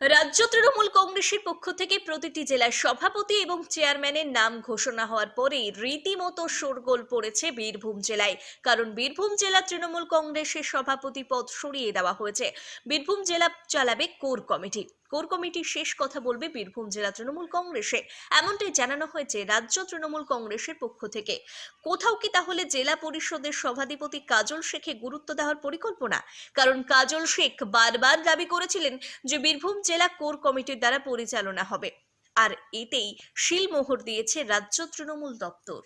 রাজ্য তৃণমূল কংগ্রেসের পক্ষ থেকে প্রতিটি জেলার সভাপতি এবং চেয়ারম্যানের নাম ঘোষণা হওয়ার পরেই রীতিমতো শোরগোল পড়েছে বীরভূম জেলায়। কারণ বীরভূম জেলা তৃণমূল কংগ্রেসের সভাপতি পদ সরিয়ে দেওয়া হয়েছে। বীরভূম জেলা চালাবে কোর কমিটি। কোর কমিটি শেষ কথা বলবে বীরভূম জেলা তৃণমূল কংগ্রেসে। এমনটাই জানানো হয়েছে রাজ্য তৃণমূল কংগ্রেসের পক্ষ থেকে। কোথাও কি তাহলে জেলা পরিষদের সভাধিপতি কাজল শেখে গুরুত্ব দেওয়ার পরিকল্পনা? কারণ কাজল শেখ বারবার দাবি করেছিলেন যে বীরভূম জেলা কোর কমিটির দ্বারা পরিচালনা হবে। আর এতেই শিলমোহর দিয়েছে রাজ্য তৃণমূল দপ্তর।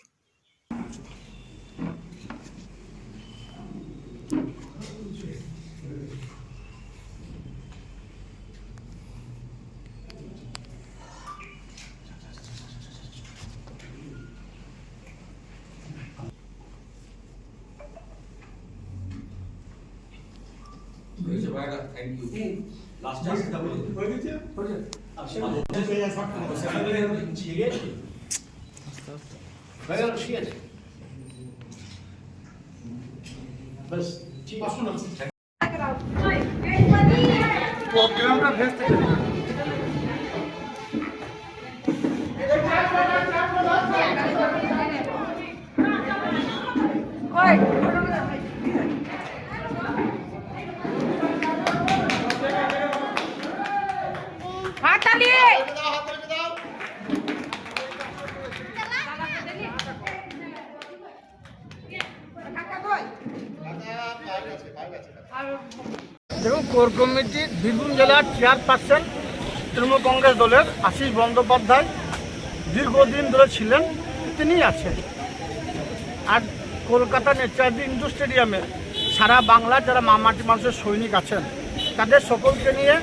হয়েছে ভাইরা থ্যাংক ইউ লাস্ট হয়ে গেছে? প্রোগ্রামটা দেখুন, কোর কমিটি বীরভূম জেলার চেয়ারপারসন তৃণমূল কংগ্রেস দলের আশিস বন্দ্যোপাধ্যায় দীর্ঘদিন ধরে ছিলেন তিনি আছেন। আর কলকাতা নেচারদি ইন্দু স্টেডিয়ামে সারা বাংলার যারা মামাটি মানুষের সৈনিক আছেন, তাদের সকলকে নিয়ে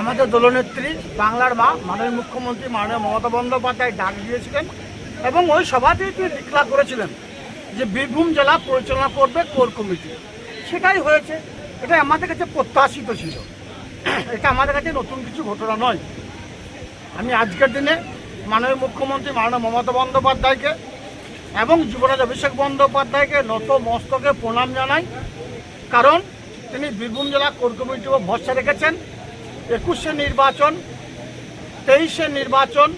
আমাদের দলনেত্রী বাংলার মা, মাননীয় মুখ্যমন্ত্রী মাননীয় মমতা বন্দ্যোপাধ্যায় ডাক দিয়েছিলেন এবং ওই সভাতেই তিনি ডিক্লার করেছিলেন যে বীরভূম জেলা পরিচালনা করবে কোর কমিটি। সেটাই হয়েছে। এটা আমাদের কাছে প্রত্যাশিত ছিল। এটা আমাদের কাছে নতুন কিছু ঘটনা নয়। আমি আজকের দিনে মাননীয় মুখ্যমন্ত্রী মাননীয় মমতা বন্দ্যোপাধ্যায়কে এবং যুবরাজ অভিষেক বন্দ্যোপাধ্যায়কে নত মস্তকে প্রণাম জানাই। কারণ তিনি বীরভূম জেলা কোর কমিটিও ভরসা রেখেছেন। একুশে নির্বাচন, তেইশে নির্বাচন,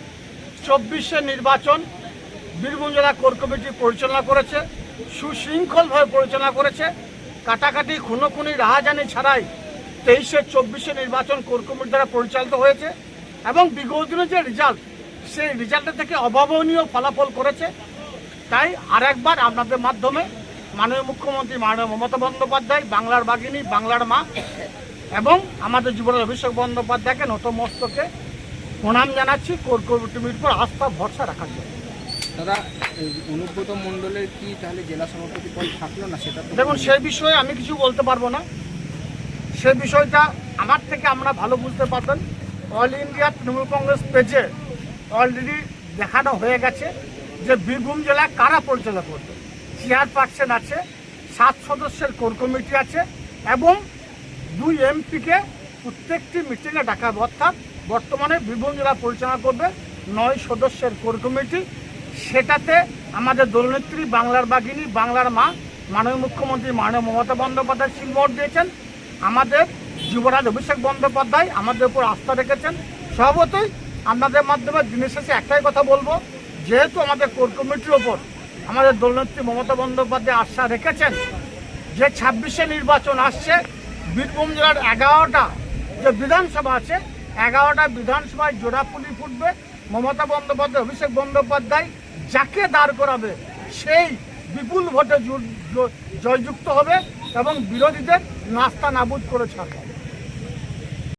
চব্বিশে নির্বাচন বীরভূম জেলা কোর কমিটি পরিচালনা করেছে, সুশৃঙ্খলভাবে পরিচালনা করেছে। কাটাকাটি খুনোখুনি রাহাজানি ছাড়াই তেইশে চব্বিশে নির্বাচন কোর কমিটি দ্বারা পরিচালিত হয়েছে এবং বিগত দিনের যে রেজাল্ট সেই রেজাল্টের থেকে অভাবনীয় ফলাফল করেছে। তাই আরেকবার আপনাদের মাধ্যমে মাননীয় মুখ্যমন্ত্রী মাননীয় মমতা বন্দ্যোপাধ্যায়, বাংলার বাগিনী, বাংলার মা এবং আমাদের যুবরাজ অভিষেক বন্দ্যোপাধ্যায়কে নতমস্তকে প্রণাম জানাচ্ছি। কোর কমিটির উপর আস্থা, ভরসা রাখার জন্য। অনুব্রত মণ্ডলের কি তাহলে জেলা সভাপতি পদ থাকল না সেটা দেখুন সেই বিষয়ে আমি কিছু বলতে পারব না। সে বিষয়টা আমার থেকে আমরা ভালো বুঝতে পারবেন। অল ইন্ডিয়া তৃণমূল কংগ্রেস পেজে অলরেডি দেখানো হয়ে গেছে যে বীরভূম জেলা কারা পরিচালনা করবে। চেয়ারপারসন আছে, সাত সদস্যের কোর কমিটি আছে এবং দুই এমপিকে প্রত্যেকটি মিটিংয়ে ডাকা অর্থাৎ বর্তমানে বীরভূম জেলা পরিচালনা করবে নয় সদস্যের কোর কমিটি। সেটাতে আমাদের দলনেত্রী বাংলার বাগিনী বাংলার মা, মাননীয় মুখ্যমন্ত্রী মাননীয় মমতা বন্দ্যোপাধ্যায় সিলমোহর দিয়েছেন। আমাদের যুবরাজ অভিষেক বন্দ্যোপাধ্যায় আমাদের উপর আস্থা রেখেছেন। স্বভাবতই আপনাদের মাধ্যমে দিনের শেষে একটাই কথা বলব, যেহেতু আমাদের কোর কমিটির ওপর আমাদের দলনেত্রী মমতা বন্দ্যোপাধ্যায় আস্থা রেখেছেন, যে ছাব্বিশে নির্বাচন আসছে, বীরভূম জেলার এগারোটা যে বিধানসভা আছে, এগারোটা বিধানসভায় জোড়াপুলি ফুটবে। মমতা বন্দ্যোপাধ্যায়, অভিষেক বন্দ্যোপাধ্যায় যাকে দাঁড় করাবে সেই বিপুল ভোটে জয়যুক্ত হবে এবং বিরোধীদের নাস্তা নাবুদ করে ছাড়বে।